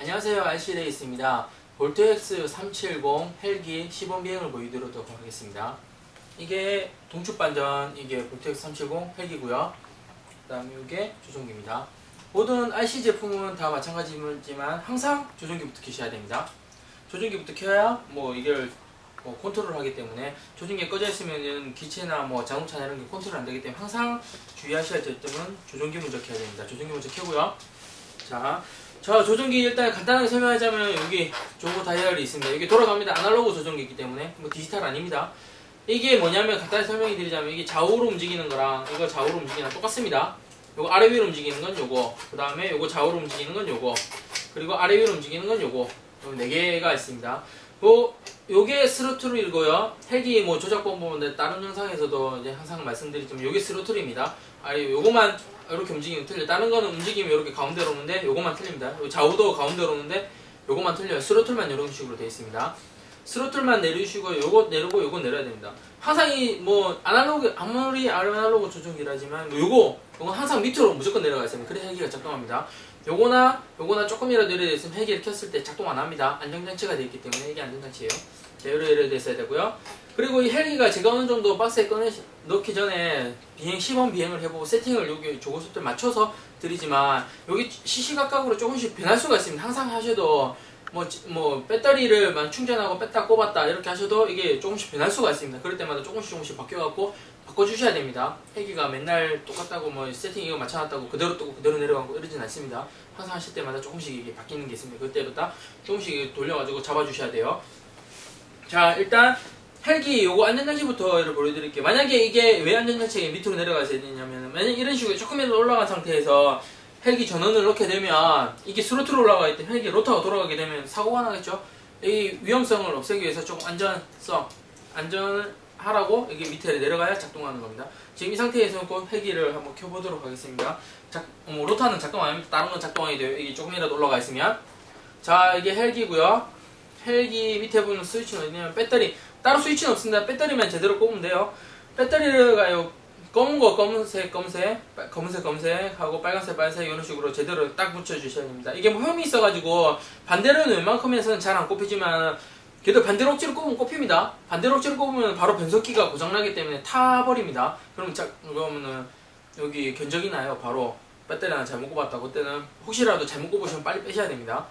안녕하세요 RC레이스입니다. 볼트X 370 헬기 시범 비행을 보여드리도록 하겠습니다. 이게 동축 반전 이게 볼트X 370 헬기고요. 그 다음에 이게 조종기입니다. 모든 RC 제품은 다 마찬가지지만 항상 조종기부터 켜셔야 됩니다. 조종기부터 켜야 뭐 이걸 뭐 컨트롤 하기 때문에 조종기 꺼져 있으면 기체나 뭐 자동차나 이런 게 컨트롤 안 되기 때문에 항상 주의하셔야 될 점은 조종기 먼저 켜야 됩니다. 조종기 먼저 켜고요. 자, 자 조종기 일단 간단하게 설명하자면 여기 조고 다이얼이 있습니다. 이게 돌아갑니다. 아날로그 조종기이기 때문에 뭐 디지털 아닙니다. 이게 뭐냐면 간단히 설명해 드리자면 이게 좌우로 움직이는 거랑 이거 좌우로 움직이는 똑같습니다. 요거 아래 위로 움직이는 건 요거 그 다음에 요거 좌우로 움직이는 건 요거 그리고 아래 위로 움직이는 건 요거 네 개가 있습니다. 요, 요게 스로틀이고요. 헬기 뭐 조작법 보면 다른 영상에서도 이제 항상 말씀드리지만 요게 스로틀입니다. 아니 요거만 이렇게 움직이면 틀려. 다른 거는 움직이면 이렇게 가운데로 오는데 요것만 틀립니다. 좌우도 가운데로 오는데 요것만 틀려요. 스로틀만 이런 식으로 되어 있습니다. 스로틀만 내리시고 요거 내리고 요거 내려야 됩니다. 항상 이 뭐 아날로그 아무리 아날로그 조종기라지만 뭐 요거 요건 항상 밑으로 무조건 내려가 있으면 그래 헬기가 작동합니다. 요거나 요거나 조금이라도 내려 있으면 헬기를 켰을 때 작동 안 합니다. 안정장치가 되어 있기 때문에 이게 안정장치예요. 자, 요래 요래 됐어야 되고요. 그리고 이 헬기가 제가 어느 정도 박스에 꺼내 넣기 전에 비행 시범 비행을 해보고 세팅을 여기 조고속도에 맞춰서 드리지만 여기 시시각각으로 조금씩 변할 수가 있습니다. 항상 하셔도 뭐, 뭐 배터리를 충전하고 뺐다 꼽았다 이렇게 하셔도 이게 조금씩 변할 수가 있습니다. 그럴 때마다 조금씩 조금씩 바뀌어갖고 바꿔주셔야 됩니다. 헬기가 맨날 똑같다고 뭐 세팅 이거 맞춰놨다고 그대로 뜨고 그대로 내려가고 이러진 않습니다. 항상 하실 때마다 조금씩 이게 바뀌는 게 있습니다. 그때부터 조금씩 돌려가지고 잡아주셔야 돼요. 자 일단 헬기 요거 안전장치부터 보여드릴게요. 만약에 이게 왜 안전장치가 밑으로 내려가야 되냐면 만약 이런 식으로 조금이라도 올라간 상태에서 헬기 전원을 넣게 되면 이게 스로틀 올라가 있대 헬기 로터가 돌아가게 되면 사고가 나겠죠. 이 위험성을 없애기 위해서 조금 안전성 안전하라고 이게 밑에 내려가야 작동하는 겁니다. 지금 이 상태에서 꼭 헬기를 한번 켜보도록 하겠습니다. 작, 뭐, 로터는 작동 안 합니다. 다른 건 작동하게 돼요. 이게 조금이라도 올라가 있으면 자 이게 헬기고요. 헬기 밑에 보면 스위치는 어디냐면 배터리 따로 스위치는 없습니다. 배터리만 제대로 꼽으면 돼요. 배터리가요 검은 거 검은색 검은색 검은색 검은색 하고 빨간색 빨간색 이런 식으로 제대로 딱 붙여주셔야 됩니다. 이게 뭐 흠이 있어가지고 반대로는 웬만큼에서는 잘 안 꼽히지만 그래도 반대로 억지로 꼽으면 꼽힙니다. 반대로 억지로 꼽으면 바로 변속기가 고장나기 때문에 타버립니다. 그럼 자, 그러면은 여기 견적이 나요. 바로 배터리 하나 잘못 꼽았다. 그때는 혹시라도 잘못 꼽으시면 빨리 빼셔야 됩니다.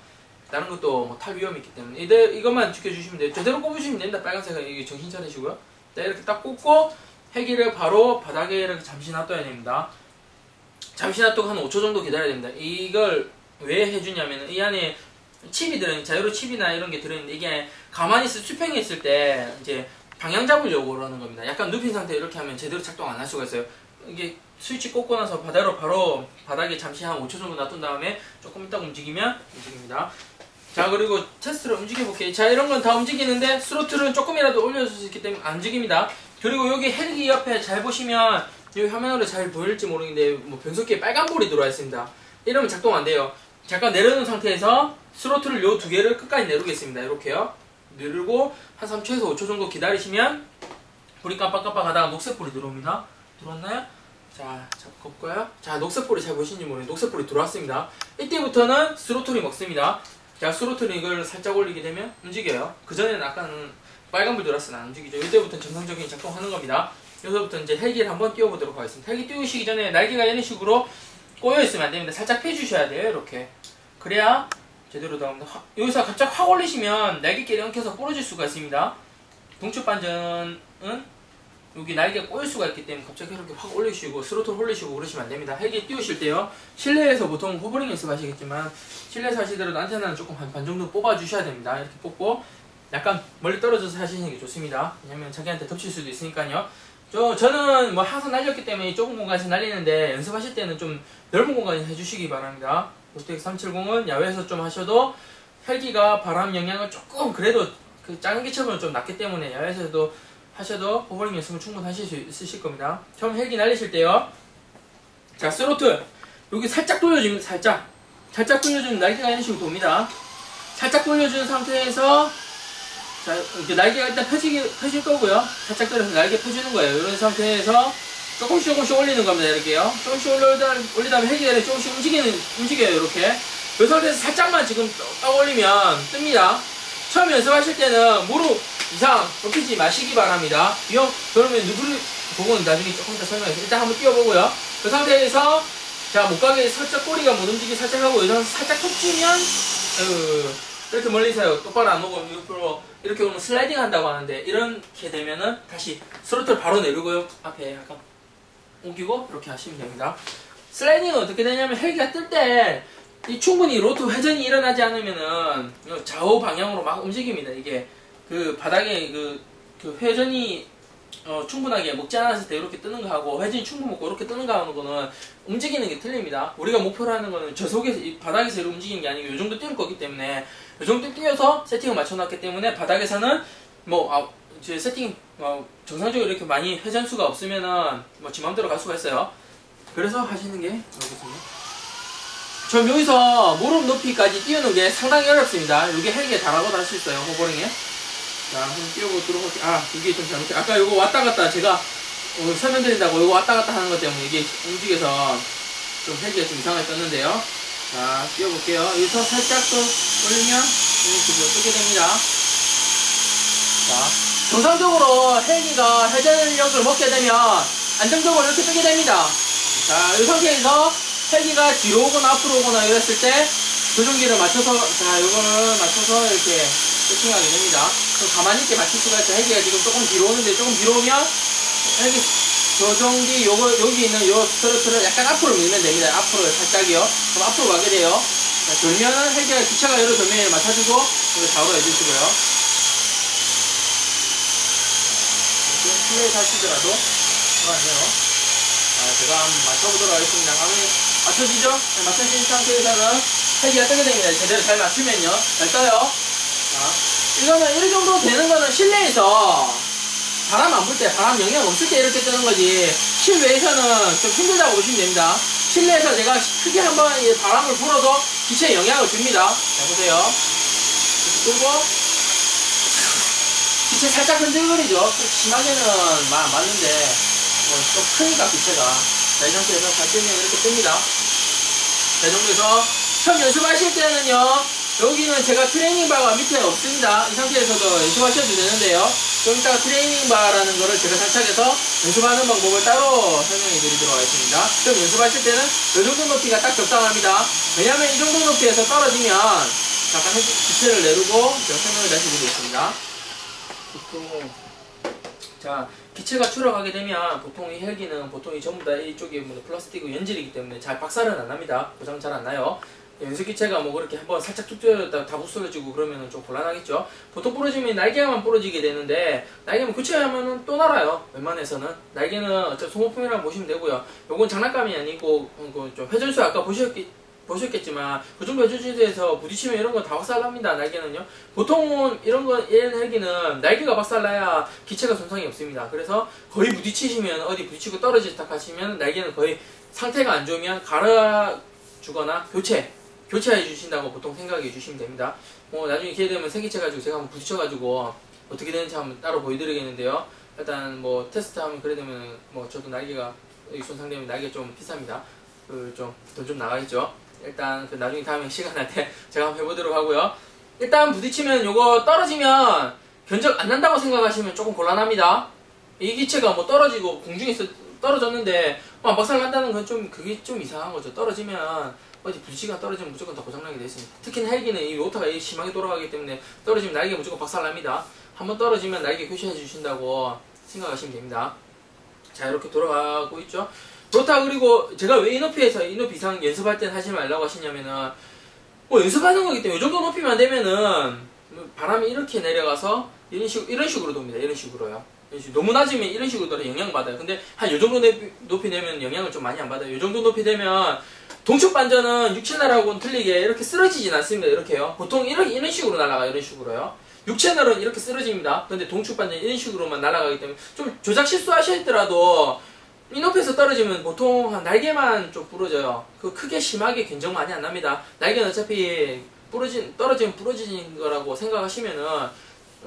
다른 것도 뭐 탈 위험이 있기 때문에 이대, 이것만 지켜주시면 돼요. 제대로 꼽으시면 됩니다. 빨간색은 정신 차리시고요. 자, 이렇게 딱 꼽고 헬기를 바로 바닥에 이렇게 잠시 놔둬야 됩니다. 잠시 놔두고 한 5초 정도 기다려야 됩니다. 이걸 왜 해주냐면 이 안에 칩이 들어있는 자유로 칩이나 이런 게 들어있는데 이게 가만히 있을 수평에 있을 때 이제 방향 잡으려고 그러는 겁니다. 약간 눕힌 상태 이렇게 하면 제대로 작동 안 할 수가 있어요. 이게 스위치 꽂고 나서 바닥으로 바로 바닥에 잠시 한 5초 정도 놔둔 다음에 조금 있다 움직이면 움직입니다. 자 그리고 테스트를 움직여 볼게요 자 이런 건 다 움직이는데 스로틀은 조금이라도 올려줄 수 있기 때문에 안 움직입니다 그리고 여기 헬기 옆에 잘 보시면 이 화면으로 잘 보일지 모르겠는데 뭐 변속기에 빨간불이 들어와 있습니다. 이러면 작동 안 돼요. 잠깐 내려놓은 상태에서 스로틀을 요 두 개를 끝까지 내리겠습니다. 이렇게요. 내리고 한 3초에서 5초 정도 기다리시면 불이 깜빡깜빡 하다가 녹색불이 들어옵니다. 들어왔나요? 자, 잡볼까요? 자, 녹색불이 잘 보시는지 모르겠는데 녹색불이 들어왔습니다. 이때부터는 스로틀이 먹습니다. 자 스로틀 이걸 살짝 올리게 되면 움직여요. 그전에는 아까는 빨간불 들어왔으면 안 움직이죠. 이때부터는 정상적인 작동하는 겁니다. 여기서부터 이제 헬기를 한번 띄워보도록 하겠습니다. 헬기 띄우시기 전에 날개가 이런 식으로 꼬여있으면 안 됩니다. 살짝 펴주셔야 돼요. 이렇게. 그래야 제대로 나옵니다. 여기서 갑자기 확 올리시면 날개끼리 엉켜서 부러질 수가 있습니다. 동축 반전은 여기 날개가 꼬일 수가 있기 때문에 갑자기 이렇게 확 올리시고 스로틀 올리시고 그러시면 안 됩니다. 헬기 띄우실 때요. 실내에서 보통 호버링 연습하시겠지만 실내에서 하시더라도 안테나는 조금 한 반 정도 뽑아주셔야 됩니다. 이렇게 뽑고 약간 멀리 떨어져서 하시는 게 좋습니다. 왜냐면 자기한테 덮칠 수도 있으니까요. 저, 저는 뭐 항상 날렸기 때문에 좁은 공간에서 날리는데 연습하실 때는 좀 넓은 공간에 해주시기 바랍니다. 롯데엑 370은 야외에서 좀 하셔도 헬기가 바람 영향을 조금 그래도 그 작은 기체보다 좀 낮기 때문에 야외에서도 하셔도 호버링 연습을 충분히 하실 수 있으실 겁니다. 처음 헬기 날리실 때요. 자, 스로틀. 여기 살짝 돌려주면 살짝. 살짝 돌려주면 날개가 이런 식으로 돕니다. 살짝 돌려준 상태에서 자, 이렇게 날개가 일단 펴지기, 펴질 거고요. 살짝 돌려서 날개 펴주는 거예요. 이런 상태에서 조금씩 조금씩 올리는 겁니다. 이렇게요. 조금씩 올리다, 올리다 보면 헬기가 조금씩 움직이는, 움직여요. 이렇게. 이 상태에서 살짝만 지금 딱 올리면 뜹니다. 처음 연습하실 때는 무릎 이상 높이지 마시기 바랍니다. 위험, 그러면 누구를 그건 나중에 조금 더 설명해서 일단 한번 뛰어보고요. 그 상태에서 자, 목각에 살짝 꼬리가 못 움직이게 살짝 하고 여기서 살짝 톡 찌면 어, 이렇게 멀리서 똑바로 안 오고 옆으로 이렇게 오면 슬라이딩 한다고 하는데 이렇게 되면은 다시 스로틀 바로 내리고요. 앞에 약간 옮기고 이렇게 하시면 됩니다. 슬라이딩은 어떻게 되냐면 헬기가 뜰 때 이 충분히 로트 회전이 일어나지 않으면은 좌우 방향으로 막 움직입니다. 이게 그 바닥에 그, 그 회전이 어, 충분하게 먹지 않았을 때 이렇게 뜨는 거하고 회전이 충분 먹고 이렇게 뜨는 거 하는 거는 움직이는 게 틀립니다. 우리가 목표로 하는 거는 저 속에서 이 바닥에서 이렇게 움직이는 게 아니고 이 정도 뛸 거기 때문에 이 정도 뛰어서 세팅을 맞춰놨기 때문에 바닥에서는 뭐 아, 제 세팅 어, 정상적으로 이렇게 많이 회전수가 없으면은 뭐지 맘대로 갈 수가 있어요. 그래서 하시는 게 여기습니다. 저 여기서 무릎 높이까지 띄우는 게 상당히 어렵습니다. 여기 헬기에 달아도 할 수 있어요. 호버링에. 자, 한번 띄워보도록 할게요. 아, 이게 좀 잘못해. 아까 이거 왔다 갔다 제가 어, 설명드린다고 이거 왔다 갔다 하는 것 때문에 이게 움직여서 좀 헬기가 좀 이상하게 떴는데요. 자, 띄워볼게요. 여기서 살짝 또 올리면 이런 식으로 뜨게 됩니다. 자, 정상적으로 헬기가 회전력을 먹게 되면 안정적으로 이렇게 뜨게 됩니다. 자, 이 상태에서 헬기가 뒤로 오거나 앞으로 오거나 이랬을 때 조종기를 맞춰서 자 이거를 맞춰서 이렇게 세팅하게 됩니다. 그럼 가만히 있게 맞출 수가 있어요. 헬기가 지금 조금 뒤로 오는데 조금 뒤로 오면 헬기 조종기 요거 여기 있는 요 스트로트를 약간 앞으로 밀면 됩니다. 앞으로 살짝이요. 그럼 앞으로 가게 돼요. 자, 돌면은 헬기가 기차가 여러 돌면에 맞춰주고 이거 좌우로 해주시고요. 이렇게 플레이 하시더라도 좋아해요. 제가 한번 맞춰보도록 하겠습니다. 가만히 맞춰지죠? 네, 맞춰진 상태에서는 헬기가 뜨게 됩니다. 제대로 잘 맞추면요. 잘 떠요. 자, 이거는 이 정도 되는 거는 실내에서 바람 안 불 때, 바람 영향 없을 때 이렇게 뜨는 거지. 실외에서는 좀 힘들다고 보시면 됩니다. 실내에서 제가 크게 한번 바람을 불어도 기체에 영향을 줍니다. 자, 보세요. 그리고 기체 살짝 흔들거리죠. 심하게는 맞는데, 뭐 좀 크니까 기체가. 자, 이 상태에서 닫히면 이렇게 뜹니다. 자, 이 정도에서 처음 연습하실 때는요, 여기는 제가 트레이닝 바가 밑에 없습니다. 이 상태에서도 연습하셔도 되는데요. 좀 이따가 트레이닝 바라는 거를 제가 장착해서 연습하는 방법을 따로 설명해 드리도록 하겠습니다. 좀 연습하실 때는 이 정도 높이가 딱 적당합니다. 왜냐하면 이 정도 높이에서 떨어지면 잠깐 기체를 내리고 제가 설명을 다시 드리겠습니다. 자, 기체가 추락하게 되면 보통 이 헬기는 보통 이 전부 다 이쪽이 뭐 플라스틱 연질이기 때문에 잘 박살은 안 납니다. 고장 잘 안 나요. 연수 기체가 뭐 그렇게 한번 살짝 툭 뚫렸다 다 부스러지고 그러면 좀 곤란하겠죠. 보통 부러지면 날개만 부러지게 되는데 날개만 교체하면 또 날아요. 웬만해서는 날개는 어차피 소모품이라고 보시면 되고요. 요건 장난감이 아니고 그좀 회전수 아까 보셨기 보셨겠지만 그 정도 해주지에서 부딪히면 이런 건 다 박살납니다 날개는요 보통은 이런 거 이런 헬기는 날개가 박살나야 기체가 손상이 없습니다 그래서 거의 부딪히시면 어디 부딪히고 떨어지다 하시면 날개는 거의 상태가 안 좋으면 갈아주거나 교체 교체해 주신다고 보통 생각해 주시면 됩니다 뭐 나중에 기회 되면 생기체 가지고 제가 한번 부딪혀 가지고 어떻게 되는지 한번 따로 보여드리겠는데요 일단 뭐 테스트 하면 그래 되면 뭐 저도 날개가 손상되면 날개 좀 비쌉니다 그 좀 돈좀 나가겠죠 일단 그 나중에 다음에 시간 날 때 제가 한번 해보도록 하고요. 일단 부딪히면 요거 떨어지면 견적 안 난다고 생각하시면 조금 곤란합니다. 이 기체가 뭐 떨어지고 공중에서 떨어졌는데 뭐 박살 난다는 건 좀 그게 좀 이상한 거죠. 떨어지면 어디 부딪히가 떨어지면 무조건 다 고장나게 돼 있습니다. 특히 헬기는 이 로터가 심하게 돌아가기 때문에 떨어지면 날개 무조건 박살 납니다. 한번 떨어지면 날개 교체해 주신다고 생각하시면 됩니다. 자 이렇게 돌아가고 있죠. 그렇다 그리고 제가 왜 이 높이에서 이 높이 이상 연습할 땐 하지 말라고 하시냐면은 뭐 연습하는 거기 때문에 이 정도 높이만 되면은 뭐 바람이 이렇게 내려가서 이런 식 이런 식으로 돕니다. 이런 식으로요. 너무 낮으면 이런 식으로 영향 받아요. 근데 한이 정도 높이 되면 영향을 좀 많이 안 받아요. 이 정도 높이 되면 동축 반전은 육채널하고는 틀리게 이렇게 쓰러지진 않습니다. 이렇게요. 보통 이런 이런 식으로 날아가 이런 식으로요. 육채널은 이렇게 쓰러집니다. 근데 동축 반전 이런 식으로만 날아가기 때문에 좀 조작 실수하시더라도 이 높이에서 떨어지면 보통 한 날개만 좀 부러져요. 그 크게 심하게 견적 많이 안 납니다. 날개는 어차피 부러진 떨어지면 부러진 거라고 생각하시면은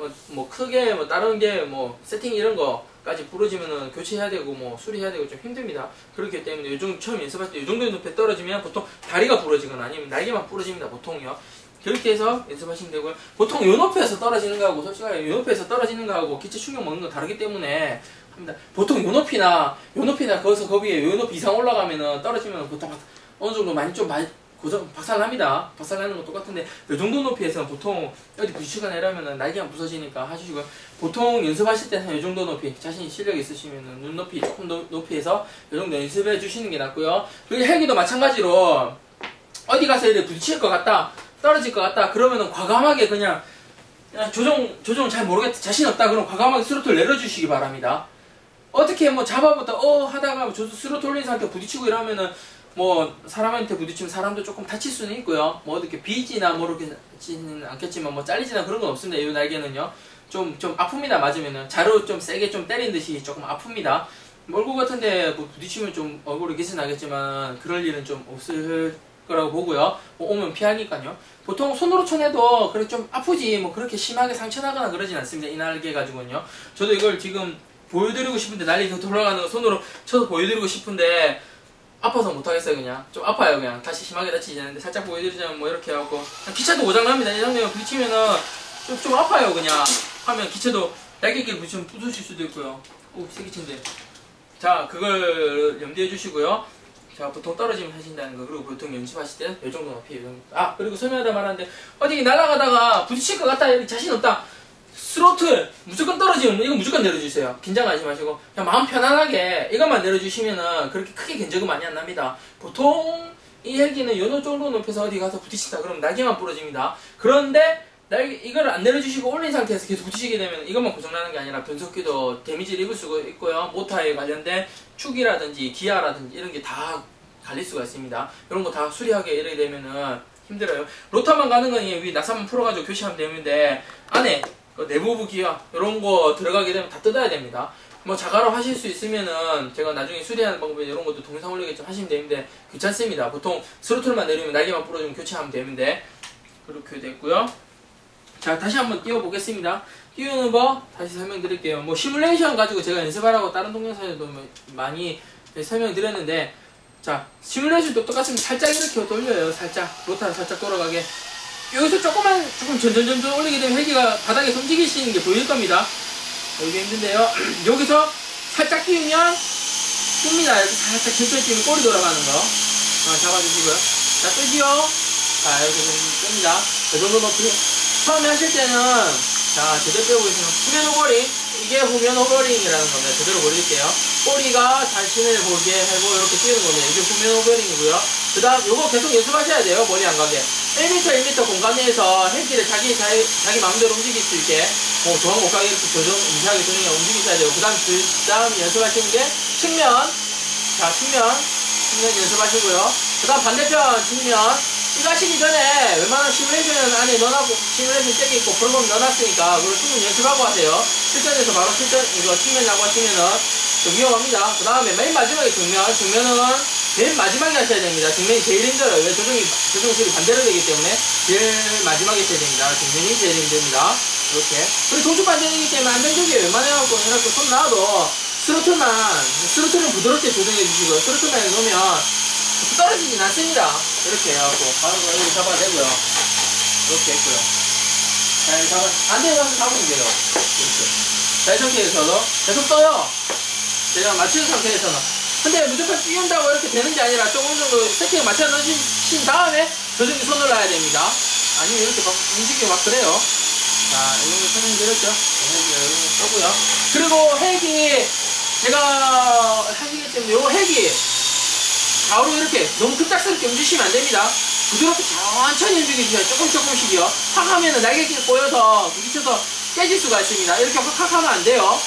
어, 뭐 크게 뭐 다른 게 뭐 세팅 이런 거 까지 부러지면은 교체해야 되고 뭐 수리해야 되고 좀 힘듭니다. 그렇기 때문에 요정 처음 연습할 때이 정도의 높이에 떨어지면 보통 다리가 부러지거나 아니면 날개만 부러집니다. 보통요. 그렇게 해서 연습하시면 되고요. 보통 요 높이에서 떨어지는 거하고 솔직하게 요 높이에서 떨어지는 거하고 기체 충격 먹는 거 다르기 때문에 합니다. 보통 요 높이나 요 높이나 거기서 거기에 요 높이 이상 올라가면은 떨어지면 보통 어느 정도 많이 좀 많이 고정 박살납니다. 박살나는 건 똑같은데 이 정도 높이에서는 보통 어디 부딪히거나 이러면은 날개가 부서지니까 하시고 보통 연습하실 때는 이 정도 높이 자신 실력 있으시면은 눈 높이 조금 더 높이에서 이 정도 연습해 주시는 게 낫고요. 그리고 헬기도 마찬가지로 어디 가서 이렇게 부딪힐 것 같다 떨어질 것 같다 그러면은 과감하게 그냥 조정 조정 잘 모르겠다 자신 없다 그럼 과감하게 스로틀 내려주시기 바랍니다. 어떻게 뭐 잡아부터 어 하다가 저 스로틀 올린 상태 부딪히고 이러면은 뭐 사람한테 부딪히면 사람도 조금 다칠 수는 있고요. 뭐 어떻게 비지나 뭐 이렇게지는 않겠지만 뭐 잘리지나 그런 건 없습니다. 이 날개는요. 좀 좀 아픕니다. 맞으면은 자루 좀 세게 좀 때린 듯이 조금 아픕니다. 뭐 얼굴 같은데 뭐 부딪히면 좀 얼굴이 기스 나겠지만 그럴 일은 좀 없을 거라고 보고요. 뭐 오면 피하니까요. 보통 손으로 쳐내도 그렇게 좀 아프지 뭐 그렇게 심하게 상처 나거나 그러진 않습니다. 이 날개 가지고는요. 저도 이걸 지금 보여드리고 싶은데 날개 돌아가는 거 손으로 쳐서 보여드리고 싶은데 아파서 못하겠어요 그냥. 좀 아파요 그냥. 다시 심하게 다치지 않는데 살짝 보여드리자면 뭐 이렇게 하고. 기차도 고장납니다. 이 정도면 부딪히면은 좀, 좀 아파요 그냥. 하면 기차도 날개끼리 부딪히면 부수실 수도 있고요. 오 세기친데. 자 그걸 염두해 주시고요. 자 보통 떨어지면 하신다는 거. 그리고 보통 연습하실 때는 이 정도 높이 이 정도 아 그리고 설명하다 말하는데 어디 날아가다가 부딪힐 것 같다. 자신 없다 스로틀 무조건 떨어지면 이거 무조건 내려주세요. 긴장하지 마시고 그냥 마음 편안하게 이것만 내려주시면은 그렇게 크게 견적은 많이 안 납니다. 보통 이 헬기는 연어 정도 높여서 어디 가서 부딪힌다 그러면 날개만 부러집니다. 그런데 날개 이걸 안 내려주시고 올린 상태에서 계속 부딪히게 되면 이것만 고장나는 게 아니라 변속기도 데미지를 입을 수가 있고요. 모터에 관련된 축이라든지 기아라든지 이런 게 다 갈릴 수가 있습니다. 이런 거 다 수리하게 이렇게 되면은 힘들어요. 로터만 가는 거니 위 나사만 풀어가지고 교체하면 되는데 안에 그 내부부 기아 이런 거 들어가게 되면 다 뜯어야 됩니다. 뭐 자가로 하실 수 있으면은 제가 나중에 수리하는 방법 이런 것도 동영상 올리겠지만 하시면 되는데 귀찮습니다. 보통 스로틀만 내리면 날개만 부러지면 교체하면 되는데 그렇게 됐고요. 자 다시 한번 띄워보겠습니다. 띄우는 법 다시 설명드릴게요. 뭐 시뮬레이션 가지고 제가 연습하라고 다른 동영상에도 뭐 많이 설명드렸는데 자 시뮬레이션도 똑같습니다. 살짝 이렇게 돌려요. 살짝 로타를 살짝 돌아가게 여기서 조금만 조금 전전전전 올리게 되면 헬기가 바닥에 움직이시는 게 보일 겁니다. 여기 힘든데요. 여기서 살짝 끼우면 뜹니다. 이렇게 살짝 천천히 끼우면 꼬리 돌아가는 거. 자, 잡아주시고요. 자, 뜨지요? 자, 이렇게 좀 뜹니다. 이 정도 높이. 처음에 하실 때는, 자, 제대로 빼보겠습니다. 후면 오버링. 이게 후면 오버링이라는 겁니다. 제대로 보여드릴게요. 꼬리가 자신을 보게 하고 이렇게 끼우는 겁니다. 이게 후면 오버링이고요. 그 다음, 요거 계속 연습하셔야 돼요. 멀리 안 가게. 1m, 1m 공간 내에서 헬기를 자기, 자기, 자기 마음대로 움직일 수 있게 뭐 중앙 못 가게 이렇게 조정, 무시하게 조정해 움직이셔야 돼요. 그 다음, 그 다음 연습하시는 게 측면. 자, 측면. 측면 연습하시고요. 그 다음 반대편 측면. 이거 하시기 전에 웬만한 시뮬레이션 안에 넣어놨고, 시뮬레이션 잭이 있고 프로그램 넣어놨으니까 그걸 충분히 연습하고 하세요. 실전에서 바로 실전, 이거 측면이라고 하시면은 좀 위험합니다. 그 다음에 맨 마지막에 정면. 정면은 맨 마지막에 하셔야 됩니다. 정면이 제일 힘들어요. 왜 조정이, 조정술이 반대로 되기 때문에 제일 마지막에 하셔야 됩니다. 정면이 제일 힘듭니다. 이렇게. 그리고 동쪽 반대이기 때문에 안정적이에요. 웬만해갖고 이렇게 손 놔도 스로틀만, 스로틀은 부드럽게 조정해 주시고요. 스로틀만 놓으면 떨어지진 않습니다. 이렇게 해갖고 바로 여기 잡아내고요. 이렇게 했고요. 잘 잡아, 반대로 가서 잡으면 돼요. 이렇게. 자, 이 상태에서도 계속 떠요. 제가 맞추는 상태에서는. 근데 무조건 띄운다고 이렇게 되는 게 아니라 조금 정도 세팅을 맞춰 놓으신 다음에 조정기 손을 놔야 됩니다. 아니면 이렇게 막 움직이고 막 그래요. 자, 설명드렸죠? 헬기 이런 거 써고요. 그리고 헬기, 제가 하시겠지만, 요 헬기, 좌우로 이렇게 너무 급작스럽게 움직이시면 안 됩니다. 부드럽게 천천히 움직여주세요. 조금 조금씩이요. 확 하면은 날개끼리 꼬여서 부딪혀서 깨질 수가 있습니다. 이렇게 확확 하면 안 돼요.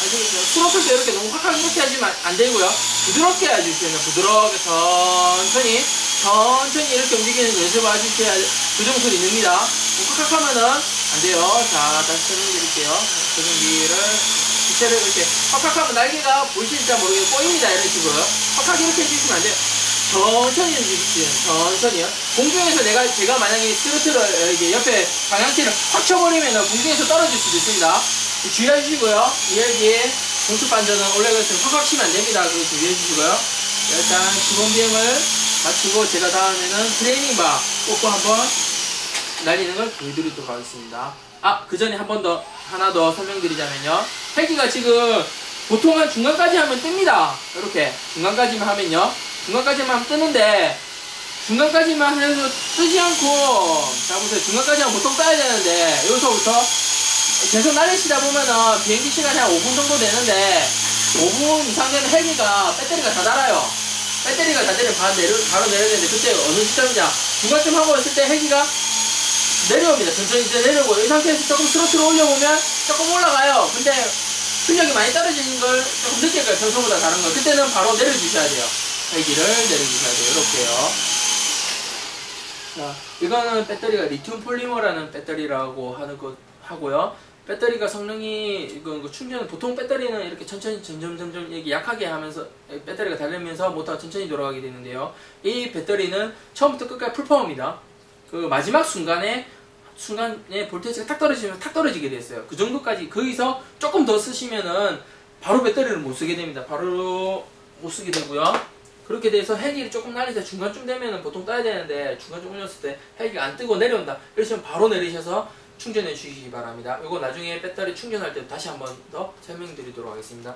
스로틀 때 이렇게 너무 확확 이렇게 하시면 안 되고요. 부드럽게 해주세요. 부드럽게 천천히 천천히 이렇게 움직이는 거 연습을 하셔야 조정술이 늡니다. 확확 하면은 안 돼요. 자, 다시 설명드릴게요. 조정기를 기체를 이렇게 확확 하면 날개가 보이실지 모르겠는데 꼬입니다. 이런 식으로요. 확확 이렇게 해주시면 안 돼요. 천천히 움직이세요. 천천히요. 공중에서 내가, 제가 만약에 스로틀을 이게 옆에 방향키를 확 쳐버리면 공중에서 떨어질 수도 있습니다. 주의하시고요. 이 헬기 동축 반전은 원래 같은 확확 치면 안 됩니다. 그거 주의해 주시고요. 일단 시범 비행을 마치고 제가 다음에는 트레이닝 바 꽂고 한번 날리는 걸 보여드리도록 하겠습니다. 아, 그 전에 한 번 더, 하나 더 설명드리자면요. 헬기가 지금 보통은 중간까지 하면 뜹니다. 이렇게. 중간까지만 하면요. 중간까지만 하면 뜨는데, 중간까지만 해서 뜨지 않고, 자, 보세요. 중간까지 하면 보통 떠야 되는데, 여기서부터 계속 날리시다 보면은 비행기 시간이 한 5분 정도 되는데, 5분 이상 되는 헬기가 배터리가 다 닳아요. 배터리가 다 되면 바로, 내려, 바로 내려야 되는데, 그때 어느 시점이냐. 중간쯤 하고 있을 때 헬기가 내려옵니다. 천천히 이제 내려오고 이 상태에서 조금 스로틀을 올려보면 조금 올라가요. 근데 출력이 많이 떨어지는 걸 조금 늦게 가요. 평소보다 다른 걸. 그때는 바로 내려주셔야 돼요. 헬기를 내려주셔야 돼요. 이렇게요. 자, 이거는 배터리가 리튬 폴리머라는 배터리라고 하는 것 하고요. 배터리가 성능이 이거 충전 보통 배터리는 이렇게 천천히 점점 점점 이렇게 약하게 하면서 배터리가 달리면서 모터가 천천히 돌아가게 되는데요. 이 배터리는 처음부터 끝까지 풀파워입니다. 그 마지막 순간에 순간에 볼테이지가 탁 떨어지면 탁 떨어지게 됐어요. 그 정도까지 거기서 조금 더 쓰시면은 바로 배터리를 못 쓰게 됩니다. 바로 못 쓰게 되고요. 그렇게 돼서 헬기를 조금 날리다 중간쯤 되면은 보통 떠야 되는데 중간쯤 올렸을 때 헬기가 안 뜨고 내려온다. 이러시면 바로 내리셔서 충전해 주시기 바랍니다. 이거 나중에 배터리 충전할 때 다시 한번 더 설명드리도록 하겠습니다.